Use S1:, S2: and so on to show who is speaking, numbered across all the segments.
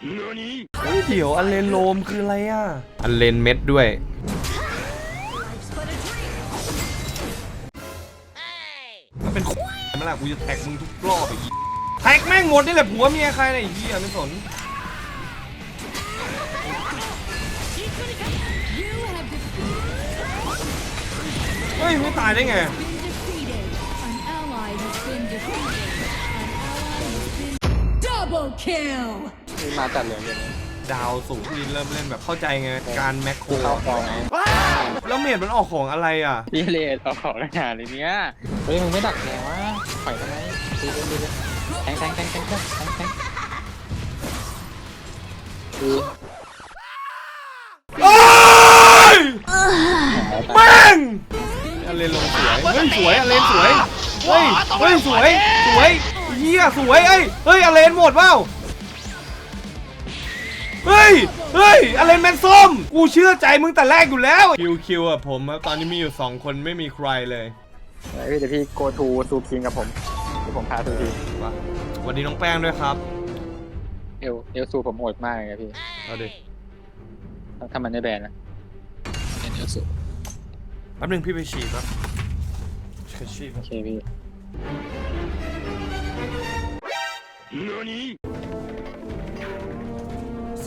S1: เฮ้ยเดี๋ยวอันเลนโลมคืออะไรอะ อันเลนเม็ดด้วย มันเป็นมันล่ะกูจะแท็กมึงทุกรอบไอ้ยี่แท็กแม่งหมดนี่แหละผัวเมียใครเนี่ยไอ้เหี้ยไม่สนเฮ้ยไม่ตายได้ไง
S2: defeated. An ally has been defeated. An ally has been double kill.
S3: นี่มาจัดเลยเดี๋ยวนี้
S1: ดาวสูงที่เริ่มเล่นแบบเข้าใจไงการแมคโคร
S3: เข้าฟองไง
S1: แล้วเมดมันออกของอะไรอะ
S3: พี่เลดเอาของขนาดเลยเนี่ยเฮ้ยมึงไม่ดักแนววะปล่อยทำไมดูดูดูดูแทงแทงแทงแทงแทงแทงแทงดู
S1: โอ้ยแม่งอันเลนลงสวย เฮ้ยสวยอันเลนสวย เฮ้ยเฮ้ยสวย สวยเฮียสวยเอ้ย เฮ้ยอันเลนหมดเปล่า เฮ้ย เฮ้ยอันเลนแมนส้ม กูเชื่อใจมึงแต่แรกอยู่แล้ว คิวคิวอะผมครับตอนนี้มีอยู่สองคนไม่มีใครเลย
S3: เฮ้ยเดี๋ยวพี่โกทูซูคิงกับผมเดี๋ยวผมพาซูคิง
S1: ว่ะสวัสดีน้องแป้งด้วยครับ
S3: เอลเอลซูผมโหดมากเลยนะพี่
S1: เอาดิ
S3: ถ้ามันไม่แบนนะเอลซู
S1: แป๊บนึงพี่ไปฉี่ครับฉี่
S3: โอเคพี่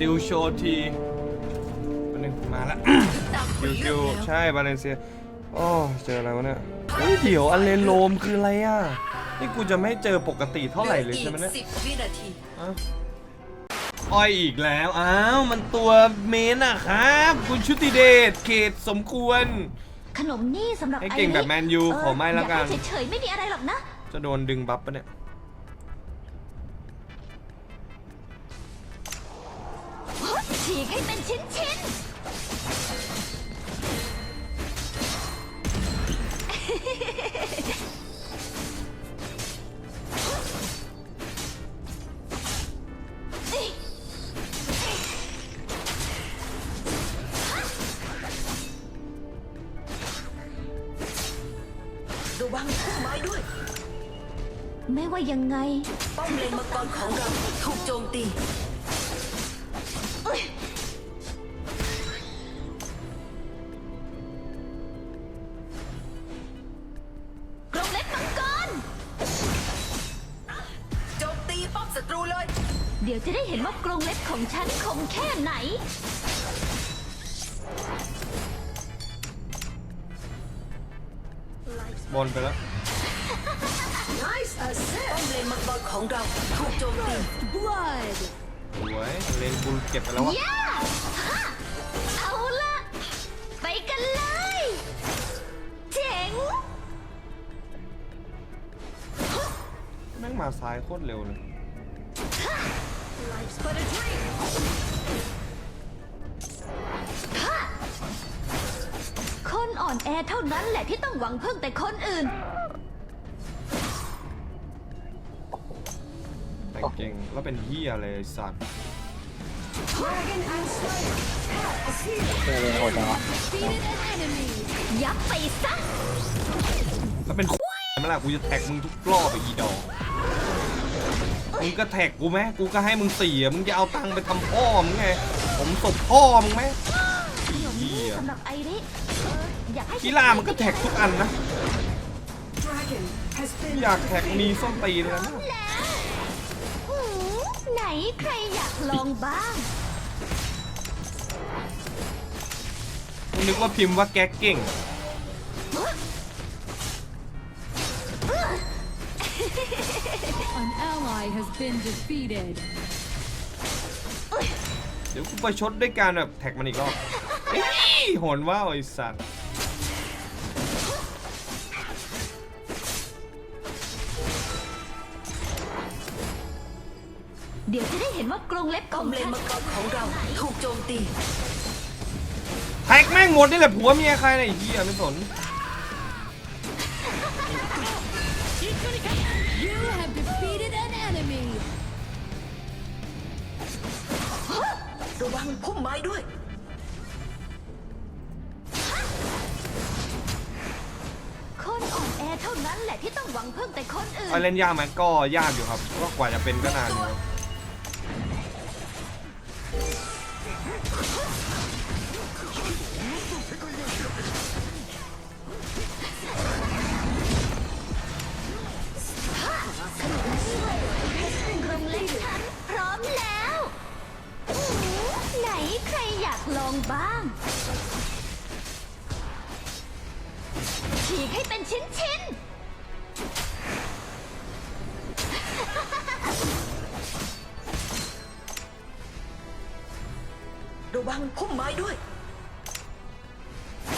S1: ซิลโชทีแป๊บนึงมาละคิวคิวใช่บาเลนเซียโอ้เจออะไรวะเนี่ยเฮ้ยเดี๋ยวอันเลนโลมคืออะไรอะ นี่กูจะไม่เจอปกติเท่าไหร่เลยใช่ไหมเนี่ย
S4: สิบวินาที
S1: อ้าวอ้อยอีกแล้ว อ้าว มันตัวเมนอะครับ คุณชุติเดชเขตสมควร
S5: ขนมนี่สำหรับ
S1: ให้เก่งแบบแมนยู
S5: เข
S1: อไม่ละกัน
S5: อยาให้เฉยๆไม่มีอะไรหรอกนะ
S1: จะโดนดึงบัฟปะเนี่ย
S5: ฉีกให้เป็นชิ้นๆ
S4: ระวังพุ่มไม้ด้วย
S5: ไม่ว่ายังไง
S4: ป้อมเลนมังกรของเราถูกโจมตี
S5: ของฉันคมแค่ไหน
S1: บนไปแล้ว
S4: ป้อมเลนมังกรของเราถูกโจมตี
S2: Blood.
S1: สวยเลนบุลเก็บไปแล้ววะ
S5: ย่าฮะเอาละไปกันเลย เจ๋ง
S1: แม่งมาซ้ายโคตรเร็วเลย
S5: คนอ่อนแอเท่านั้นแหละที่ต้องหวังพึ่งแต่คนอื่น
S1: แต่งเก่งแล้วเป็นเฮียอะไรไอ้สัตว์
S3: เพื่อนเลยโหดจังวะ
S2: Defeated an enemy.
S5: ยับไปซะ
S1: แล้วเป็นไม่ล่ะกูจะแท็กมึงทุกรอบไอ้อีดอก มึงก็แท็กกูไหมกูก็ให้มึงสี่อะมึงจะเอาตังค์ไปทำพ่อมึงไง ผมศพพ่อมึงไหม
S5: ขนม
S1: เฮี
S5: นี่
S1: ย
S5: สำหรับไอริเอออยากให้
S1: กีฬามันก็แท็กทุกอันนะ อยากแท็กมีส้มตีนเลยนะ
S5: แล้วหืมไหนใครอยากลองบ้าง
S1: กูนึกว่าพิมพ์ว่าแก๊กเก่ง
S2: An ally has been defeated.
S1: เดี๋ยวกูไปชดด้วยการแบบแท็กมันอีกรอบเอ้ยโหนว่าวไอ้สัตว์
S5: เดี๋ยวจะได้เห็นว่ากรงเล็บข
S4: ป้อ
S5: อ
S4: ม
S5: ง
S4: เลน
S5: ฉัน
S4: มังกรของเราถูกโจมตี
S1: แท็กแม่งหมดนี่แหละผัวเมียใครเนี่ยไอ้เหี้ยไม่สน
S4: ระวังพุ่มไม้ด้วย
S5: คนอ่อนแอเท่านั้นแหละที่ต้องหวังพึ่งแต่คนอื่น
S1: เอาเล่นยากไหมก็ยากอยู่ครับ ก็กว่าจะเป็นก็นานอยู่ครับ
S4: ระวังพุ่มไม้ด้วย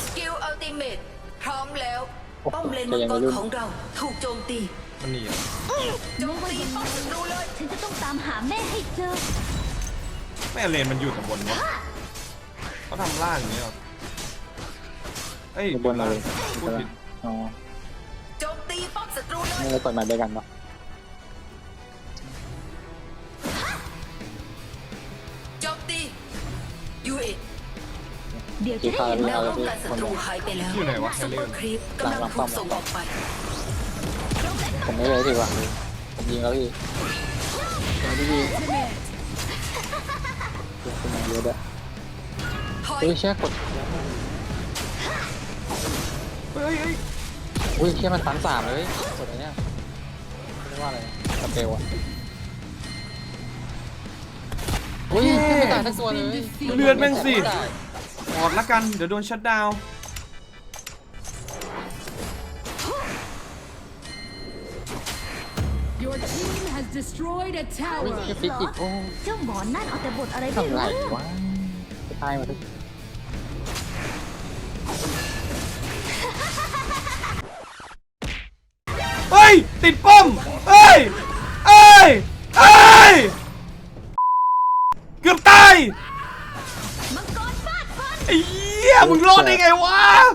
S4: สกิลอัลติเมตพร้อมแล้ว ป้อมเลนมังกรของเราถูกโจมตี
S1: มันหนีอะ
S4: โจมตีป้อมศัตรูเลย
S5: ๆฉันจะต้องตามหาแม่ให้เจอ
S1: แม่เลนมันอยู่แต่บนวะเขาทำล่างอย่างนี้เหรอเอ้ย
S3: อยู่บนเราเลย
S1: พูดผิด
S3: อ๋อ
S4: โจมตีป้อมศัตรูเลย
S3: ไม่ได้กดมาด้วยกันเนาะ
S4: เดี๋
S5: ยวจะได้เห็น
S4: แน
S5: แล้วว
S4: ป้องกันศัตรูหายไปแล้ว
S1: อยู่ไหนวะ
S4: ซุปเปอร์ครีปกำลังถูกส่งออกไป
S3: ผมไม่เลยพี่ว่ะผมยิงแล้วพี่ผมพี่ยิงขึ้นมาเยอะด้วย
S4: ถอย
S3: อุ้ยเชี่ยกด
S1: เฮ้ยเฮ้ย
S3: อุ้ยเชี่ยมันฟันสามเลยกดอะไรเนี่ยเรียกว่าอะไรสเปลอะอุ้ยไม่ตายทั้งตัวเลย
S1: เลือดแม่งสิ ออกละกัน เดี๋ยวโดนชัดดาวน์
S2: Your team has destroyed a
S3: อุ้ย
S2: tower.
S3: เชี่ยฟิกอีกโอ้
S5: เจ้าหมอนนั่นเอาแต่บทอะไรไม่
S3: ทำไร
S5: รู้
S3: วะจะตายมาทุก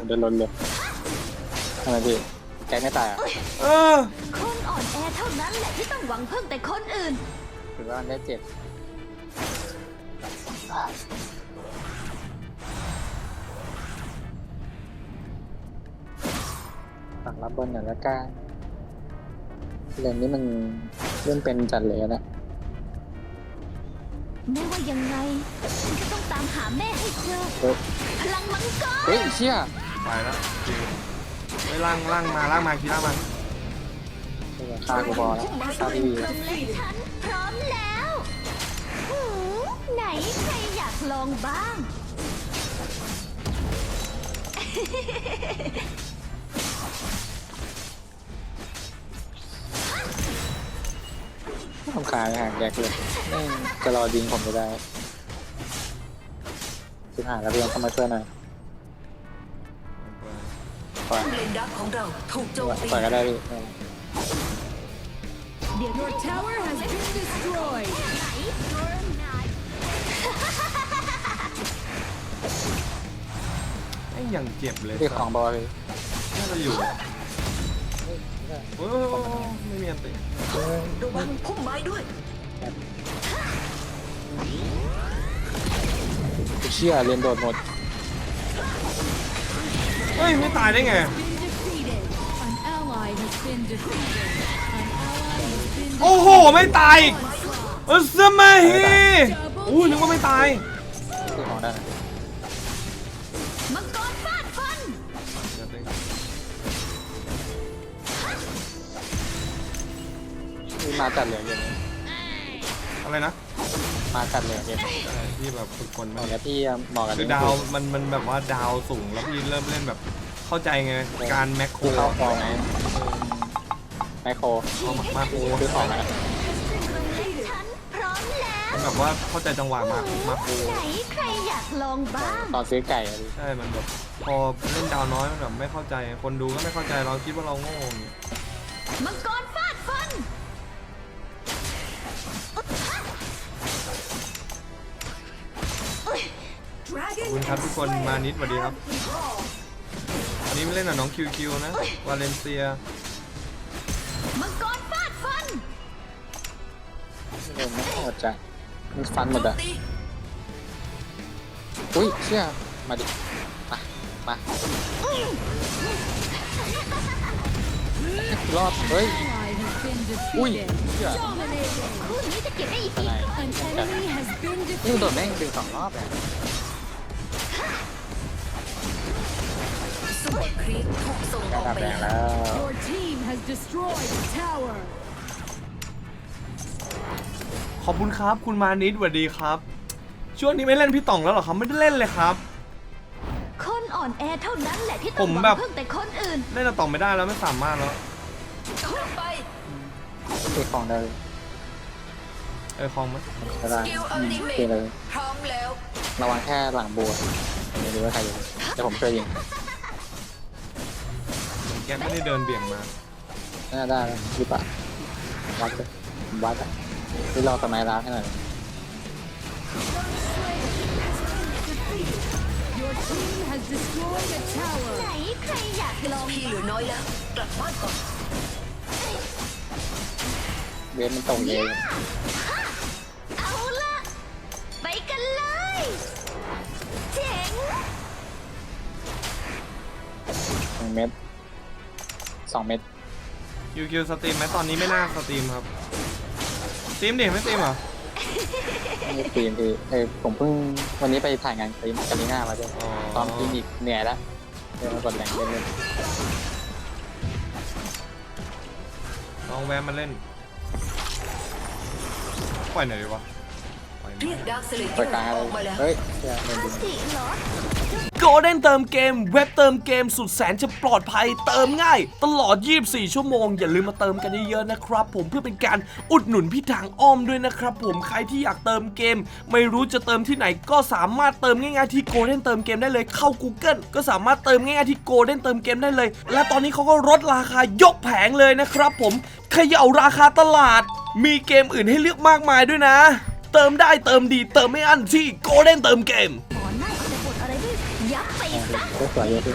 S1: เดิ
S5: น
S3: ลนเลยทำไมพี่แกไม่ตายอะ
S1: เออ
S5: คนอ่อนแอเท่านั้นแหละที่ต้องหวังพึ่งแต่คนอื่น
S3: ถือว่าได้เจ็บฝั่งรับบนหน่อยละกันเลนนี้มันเล่นเป็นจัดเลยนะ
S5: ไม่ว่ายังไงฉันจะต้องตามหาแม่ให้เจอ
S3: เฮ้ย
S5: พลังมังกร
S3: เฮ้ยเชี่ย
S1: ไปแล้วจริงไปล่างล่างมาล่างมาคีร่างมา
S3: ฆ่ากูบอลแล้วฆ่าพี่วี
S5: ตรงเล็กฉันพร้อมแล้วหือไหนใครอยากลองบ้าง
S3: ทำคายห่างแยกเลยแม่งจะรอยิงผมไม่ได้สุดหาแล้วเพื่อนเข้ามาช่วยหน่อย
S4: มเลนดักของเราถูกโจมตี
S3: ปล่อยก็ได้พี่
S5: เดี๋ยว
S2: Your tower has been destroyed.
S5: ไหนโดนนาย
S1: ไอ้ยังเจ็บเลย
S3: พี่ของบอลพี่
S1: น่าจะอยู่โอ้ยไม่มีอันติ
S4: ระวังพุ่มไม้ด้วย
S3: เชี่ยเรียนโดดหมด
S1: เฮ้ยไม่ตายได้ไง
S2: Been
S1: โอ้โห ไม่ตายอีกเออสมาฮีอู้นึกว่าไม่ตาย
S3: พี่ของได้นะ
S5: มังกรฟาดฟัน
S3: พี่มาจัดเหลือเย็น
S1: อะไรนะ
S3: มาจัดเหลือเย็น
S1: อะไรที่แบบฝึกคน
S3: บ
S1: มา
S3: อกแล้วพี่เหมาะกับ
S1: คือ
S3: นี่
S1: ดาวมันมันแบบว่าดาวสูงแล้วพี่เริ่มเล่นแบบเข้าใจไงการแมคโคร
S3: คือเข้าฟองไงไมโคร
S1: เอามาโคร
S3: ซื้อของนะ
S5: ตรงเล็กฉันพร้อมแล้ว
S1: มันแบบว่าเข้าใจจังหวะมามาโคร
S5: ไหนใครอยากลองบ้าง
S3: ตอนซื้อไก่อะพี่
S1: ใช่มันแบบพอเล่นดาวน้อยมันแบบไม่เข้าใจ คนดูก็ไม่เข้าใจเราคิดว่าเราโง่อย่างเงี้ย
S5: มังกรฟาดฟัน
S1: ขอบคุณครับทุกคนมานิดสวัสดีครับอันนี้ไม่เล่นกับน้องคิวคิวนะวาเลนเซีย
S3: ออไม่หมดจ้ะมันฟันหมด
S4: โจม
S3: อะ
S4: ตี
S3: อุ้ยเชี่ยมาดิ มา มารอดเฮ้ย
S2: ally has been
S3: อุ้ย
S2: defeated.
S3: เชี่ย
S2: Dominating.
S5: คู่นี้จะเก็บได้อีก
S3: อะไร
S2: An enemy has been
S3: นี่มันโด
S2: defeated.
S3: ดแม่งดึงสองรอบเลย
S4: ซุปเปอร์ครีปถูกส่งออก
S3: ดับ
S4: ไป
S3: แรง
S4: แล้
S3: แล้ว
S1: อบคุณครับ คุณมานิดสวัสดีครับ ช่วงนี้ไม่เล่นพี่ต่องแล้วเหรอครับ ไม่ได้เล่นเลยครับ
S5: คนอ่อนแอเท่านั้นแหละที่ต้
S1: ผ
S5: อง
S1: ม
S5: หวัง
S1: แบบ
S5: พึ่งแต่คนอื่น
S1: เล่นอะตอมไม่ได้แล้วไม่สามารถแล้ว
S4: ขึ้นไป
S3: ตีของได้
S1: เออคลองมั้ย
S3: ก็ได้
S4: สกิลอัลติเม
S3: ตี
S4: ท
S3: เลย
S4: พร้อมแล้ว
S3: ระวังแค่หลังบัวไม่รู้ว่าใครอยู่แต่ผมช่วยยิง
S1: แกไม่ได้เดินเบี่ยงมา
S3: น่าได้แล้วหรือเปล่าวัดเลยผมวัดอะ ที่รอสมัยร้านให้หน่อย
S2: Your team has destroyed a
S5: ไหน
S2: tower.
S5: ใครอยากลอง
S4: พี่เหลือน้อยแล้วกลับบ้านก่อน
S3: เวฟมันตรงเอง
S5: เอาละไปกันเลยเจ๋ง
S3: หนึ่งเม็ดสองเม็ด
S1: คิวคิวสตรีมไหมตอนนี้ไม่น่าสตรีมครับส ตีมดิไม่ตีมเหรอ
S3: ไม่ได้ตีมพี่เออผมเพิ่งวันนี้ไปถ่ายงานตีมกันนีน่ามาด้วย
S1: อ๋อ
S3: ซ้อมคลินิกเหนื่อยแล้วเดี๋ยวมากดแรงเล่นเล่น
S1: ลองแวะมาเล่นปล่อยหน่อยดีวะ
S4: เรี
S1: ย
S4: กดาร์คสเลเย
S3: เปิ
S4: อร์
S3: อะไร
S4: อกมาแล้ว
S3: เฮ้ยเชี่ยเล่นดิ
S5: ษีเหรอ
S1: โกลเด้นเติมเกม เว็บเติมเกมสุดแสนจะปลอดภัย เติมง่าย ตลอด 24 ชั่วโมง อย่าลืมมาเติมกันเยอะๆนะครับ ผมเพื่อเป็นการอุดหนุนพี่ทางอ้อมด้วยนะครับ ผมใครที่อยากเติมเกม ไม่รู้จะเติมที่ไหนก็สามารถเติมง่ายๆที่โกลเด้นเติมเกมได้เลยเข้า Google ก็สามารถเติมง่ายๆที่โกลเด้นเติมเกมได้เลย และตอนนี้เขาก็ลดราคายกแผงเลยนะครับ ผมเขย่าราคาตลาด มีเกมอื่นให้เลือกมากมายด้วยนะ เติมได้เติมดีเติมไม่อั้นที่โกลเด้นเติมเกม
S5: หมอนั่นจะบ่นอะไรด้วยยับไปซะ
S3: ก็สวยเยอะพี่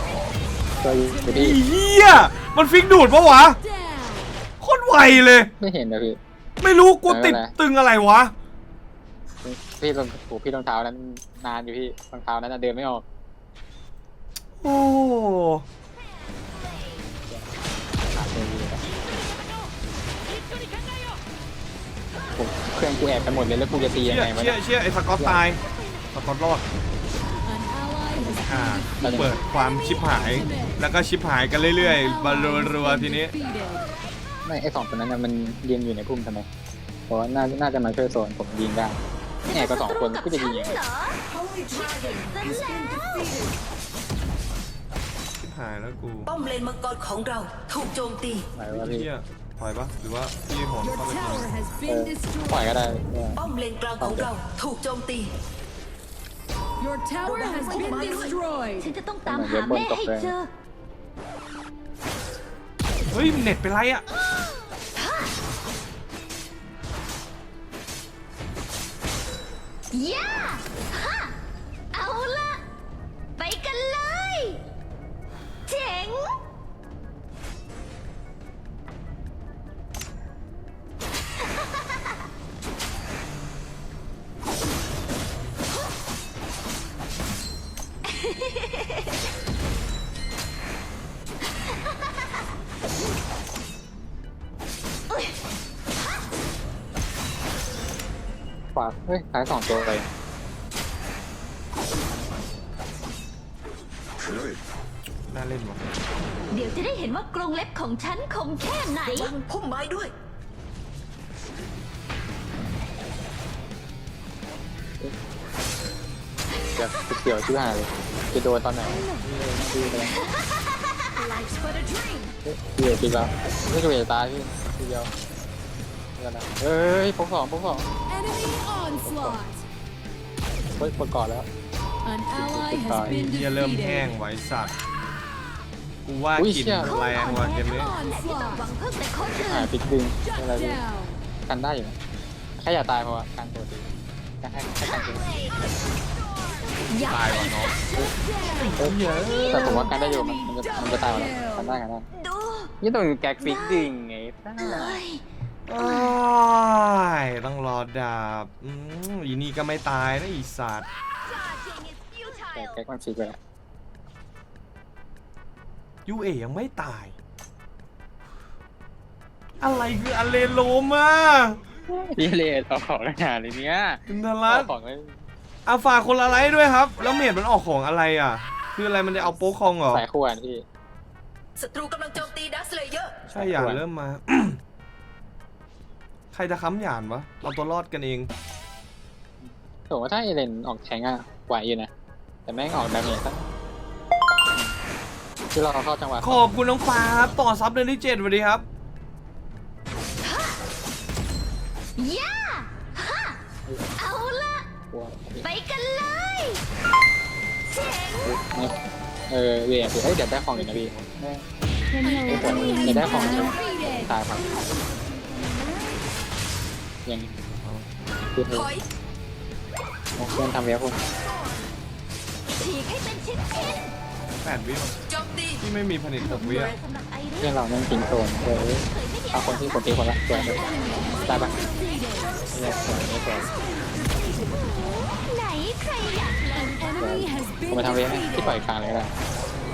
S3: สวยเยอะ
S1: ไอ้
S3: พี่
S1: เหี้ยมันฟิกดูดปะวะ
S2: Down.
S1: โคตรไวเลย
S3: ไม่เห็นนะพี่
S1: ไม่รู้กูติด
S3: ไม่เป็นไร
S1: ตึงอะไรวะ
S3: พี่รองโอ้พี่รองเท้านั้นนานอยู่พี่รองเท้านั้นนะเดินไม่ออก
S1: โอ้
S3: ผมเครื่องกูแอบไปหมดเลยแล้วกูจะตียั
S1: เชี่
S3: ง
S1: ย
S3: ไงวะ
S1: เชี่
S3: เนี่ยย
S1: เชี่ยไอ้สกอตตายสกอตรอด
S2: An ally has
S1: อ่า
S3: แล้วยังไง
S1: เปิดความชิบหาย แล้วก็ชิบหายกันเรื่อยๆบารัวๆทีนี้
S2: defeated.
S3: ไม่ไอสองคนนั้นน่ะมันยืนอยู่ในพุ่มทำไมเพราะว่าน่าน่าจะมาช่วยโซนผมยิงได้เนี่ยก็สองคนก็จะยิงยังไง
S5: เหรอซะแล้ว
S1: ชิบหายแล้วกู
S4: ป้อมเลนมังกรของเราถูกโจมตี
S3: หมายว่าพี่
S1: เชี่ย ถอยปะหรือว่าพี่หอน
S2: Your
S1: เข้าไปยิง
S2: tower has
S3: เอ
S2: been
S3: อปล่อย
S2: destroyed.
S3: ก็ได้เนี่ย
S4: ป้อมเลนกลางของเราถูกโจมตี
S2: Your tower has been destroyed.
S5: ฉันจะต้องตามหาแม่ให้เจอ
S1: เฮ้ยเน็ตเป็นไรอะ
S5: ย่าฮะเอาละไปกันเลย เจ๋งา
S3: เฮ้ยท้ายสองตัวเลย
S1: น่าเล่นวะ
S5: เดี๋ยวจะได้เห็นว่ากรงเล็บของฉันคมแค่ไหน
S4: ระวังพุ่มไม้ด้วย
S3: จะเกี่ยวชื่อหาเลยจะโดนตอนไหนชื่ออะไร
S5: Life's but a dream
S3: เฮ้ยเกี่ยวจริงแล้วไม่ช่วยจะตายพี่ทีเดียวเดี๋ยวนะเฮ้ยพกสองพกสอง
S2: Enemy onslaught.
S3: เฮ้ยปลดก่อนแล้ว
S2: An ally has
S1: ไอ้
S2: been
S1: เหี้ยเริ่มแห้ง
S2: defeated.
S1: ไว้สัตว์ กูว่า
S3: อุ้ย
S1: กลิ่น
S3: เชี่ย
S1: แรงว่ะเกมนี้
S5: และที่ต้องหวังพึ่งแต่คนอื่
S3: หาน ปิดดึงอะไร
S2: Shut
S3: พี่
S2: down.
S3: กันได้อยู่นะแค่อย่าตายเพราะว่าการตัวดีการให้แค่การตัว
S5: ยับ
S1: ตายว่ะน้อง
S3: เฮ้ยแต่ผมว่าการได้อยู่มันมันจะมันจะตายหมดแล้วกันได้กันได้
S5: ดู
S3: นี่ต้องแก๊กฟิกดึงไง
S5: เลย
S1: อ้ายต้องรอดาบอืมอีนี่ก็ไม่ตายนะอีสัตว์
S3: แต่แก๊กมันฟิกไปแล้ว
S1: ยูเอยังไม่ตาย อะไรคืออันเลนโลมา
S3: พี่เลดเอาของงานเลยเนี้ย
S1: อินท
S3: เอา
S1: รัต
S3: ของไว้
S1: อาฝากคนละไลท์ด้วยครับ แล้วเมดมันออกของอะไรอะ คืออะไรมันจะเอาโป๊กคองเหรอ
S3: สายขวานพี่
S4: ศัตรูกำลังโจมตีดาร์คสเลเยอร์
S1: ใช่หยานเริ่มมา ใครจะค้ำหยานวะเราตัวรอดกันเอง
S3: ผมว่าถ้าเอเลนออกแทงอะไหวอยู่นะ แต่แม่งออกดาเมจตั้งที่เราเข้าจังหวะ
S1: ขอบคุณน้องฟ้าครับต่อซับเดือนที่เจ็ดสวัสดีครับ
S5: ย่าฮะเอาละ
S3: กลัว
S5: ไปกันเลยเจ๋ง
S3: เออเวียนเฮ้ยเดี๋ยวได้ของอีกนะพี่
S2: An enemy has
S3: เดี๋ยวได้ของ
S2: been
S3: อีก
S2: defeated.
S3: ตายครับ ยังคือ
S4: ถอย
S3: เพื่อนทำเวียคุณ
S5: ฉีกให้เป็นชิ้น
S1: แปดวิ
S4: โจมตี
S1: ที่ไม่มีผลิตหกวิอะ
S5: ๆสำหรับไอริ
S3: เพื่อน
S5: ส
S3: เรานั่งกินโซนเลย
S5: เคยไม่ได้
S3: เอาคนที่คนตีคนละสวยเลยได้ปะ
S2: Defeated.
S3: เนี่ยสวยนี่สวย
S5: ไหนใครอยากเล่น
S2: Enemy has
S3: ผม
S2: been
S3: ไปทำเวียไหมที่ปล่อย
S2: defeated.
S3: กลางเลยก็ได้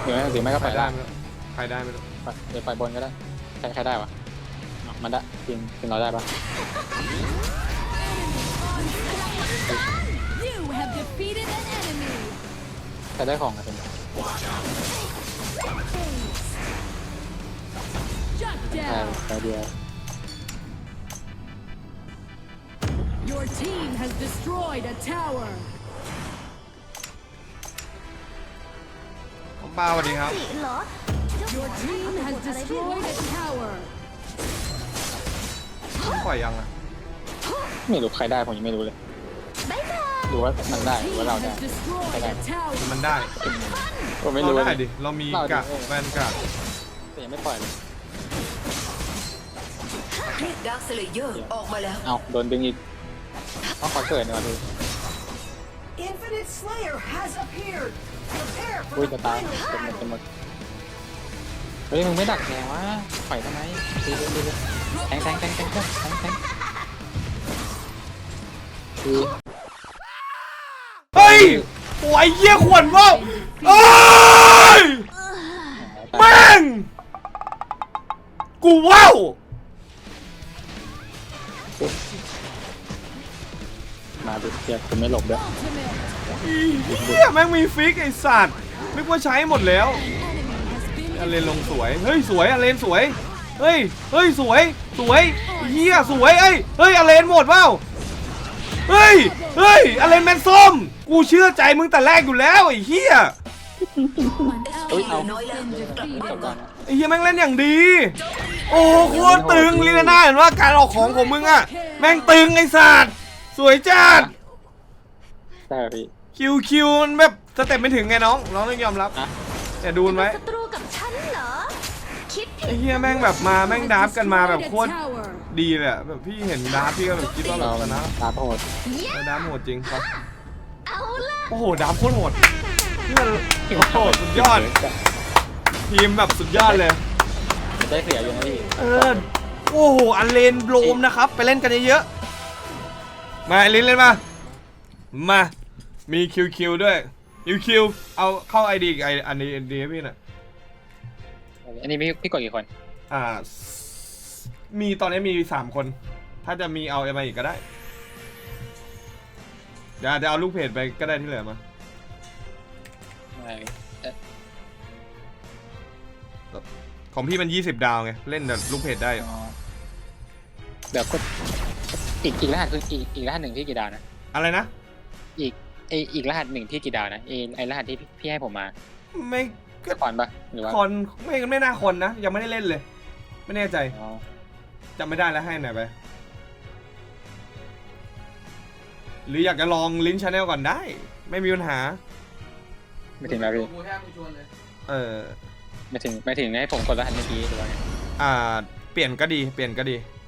S3: หรือไม่หรือไม่ก็
S1: ใค
S3: ป
S1: ร
S3: ล่อย
S1: ได้
S3: ล่าง
S1: ไม่รู้ใครได้ไม่รู้
S3: ปล่อยเดี๋ยวปล่อยบนก็ได้ใครใครได้วะอะ มันได้ทีมทีมเราได้ปะ
S2: You have defeated an enemy.
S3: ใครได้ของอะทีม
S2: Shut
S3: ใช่
S2: down.
S3: ใครเดียว
S2: Your team has destroyed a tower.
S1: น้องป้าสวัสดีครับ
S5: สิเหรอ
S2: Your team has destroyed a tower.
S1: ปล่อยยังอะ
S3: ไม่รู้ใครได้ผมยังไม่รู้เลย
S5: บ๊ายบาย
S3: ดูว่ามันได้หรือ
S2: Team
S3: ว่าเราได้
S2: has destroyed a tower.
S1: มันได้
S3: ผมไม่
S1: เรา
S3: รู้
S1: ได้
S3: เลย
S1: ดิ เรามี
S3: เราดิ
S1: กะแวนกะ
S3: แต่ยังไม่ปล่อยเลย
S4: เรียกดาร์คสเลเยอร์ออกมาแล้ว
S3: เอาโดนดึงอีกต้องขอเกิดหน่อยพี่
S4: Infinite Slayer has appeared prepare
S3: อุ้ยจะตายเต็มหมดเต็มหมดเฮ้ยมึงไม่ดักแนววะปล่อยทำไมดีเลยดีเลย แทงแทงแทงแทงแทงแทงคือ
S1: เฮ้ยโอ้ยเยี่ยขวนว่าวเอ้ยแม่งกูว้าว
S3: มาดูเทียบคุณไม่หลบด้วย
S1: เฮียแม่งมีฟิกไอสัตว์นึกว่าใช้หมดแล้วอเลนลงสวย เฮ้ย สวยอเลนสวย เฮ้ย เฮ้ย สวย สวยเฮียสวยเอ้ย เฮ้ยอเลนหมดเปล่าเฮ้ย เฮ้ยอเลนแมนส้ม กูเชื่อใจมึงแต่แรกอยู่แล้วไอ้เฮีย
S2: An
S3: Ui,
S2: ally
S3: au.
S2: has been
S3: จบ
S2: defeated.
S3: ก่อน
S1: ไอ้เฮียแม่งเล่นอย่างดี โอ้โหโคตรตึงลีนาน่าเห็นว่าการออกของของมึงอะแม่งตึงไอ้สัตว์สวยจัด
S3: ใช่เหรอพี่
S1: คิวคิวมันแบบสเต็ปไม่ถึงไงน้อง น้องต้องยอมรับ
S3: อะ
S1: แต่ดูมันไว้
S5: ศัตรูกับฉันเหร
S1: ไอ้เฮียแม่งแบบมาแม่งดับกันมาแบบโคตรดีเลยอะแบบพี่เห็นดับพี่ก็แบบคิดว่า
S3: เรา
S1: ชนะ
S3: ตาโหด
S1: แล้วดับโหดจริงครับโอ้โหดับโคตรโหดเพื่อนโอ้โหสุดยอดทีมแบบสุดยอดเลย
S3: ได้เสียอยู่นะพี่
S1: เออโอ้โหอันเลนโบรมนะครับ ไปเล่นกันเยอะๆมาไอลินเล่นมามามีคิวคิวด้วยคิวคิวเอาเข้าไอดีไออันนี้ดีพี่น่อย
S3: อันนี้พี่พี่กดกี่คน
S1: อ่า มีตอนนี้มีสามคน ถ้าจะมีเอาเอมาอีกก็ได้ เดี๋ยวจะเอาลูกเพจไปก็ได้ที่เหลือมา
S3: ไม่เอ๊ะ
S1: ของพี่มัน20ดาวไง เล่นแต่ลูกเพจได้อยู่
S3: อ๋อเดี๋ยวกดอีกอีกรหัสคืออีกอีกรหัสหนึ่งที่กี่ดาวนะ
S1: อะไรนะ
S3: อีกไออีกรหัสหนึ่งที่กี่ดาวนะไอไอรหัสที่พี่พี่ให้ผมมา
S1: ไม่
S3: ก็ก่อนปะหรือว่า
S1: คนไม่ไม่น่าคนนะ ยังไม่ได้เล่นเลย ไม่แน่ใจ
S3: อ๋อ
S1: จำไม่ได้แล้วให้ไหนไป หรืออยากจะลองลิ้นชาแนลก่อนได้ ไม่มีปัญหา
S3: ไม่ถึงแล้วพี่
S1: เออ
S3: ไม่ถึงไม่ถึงให้ผมกดรหัสเมื่อกี้หรือว่าไง
S1: อ่า เปลี่ยนก็ดี เปลี่ยนก็ดี
S3: อ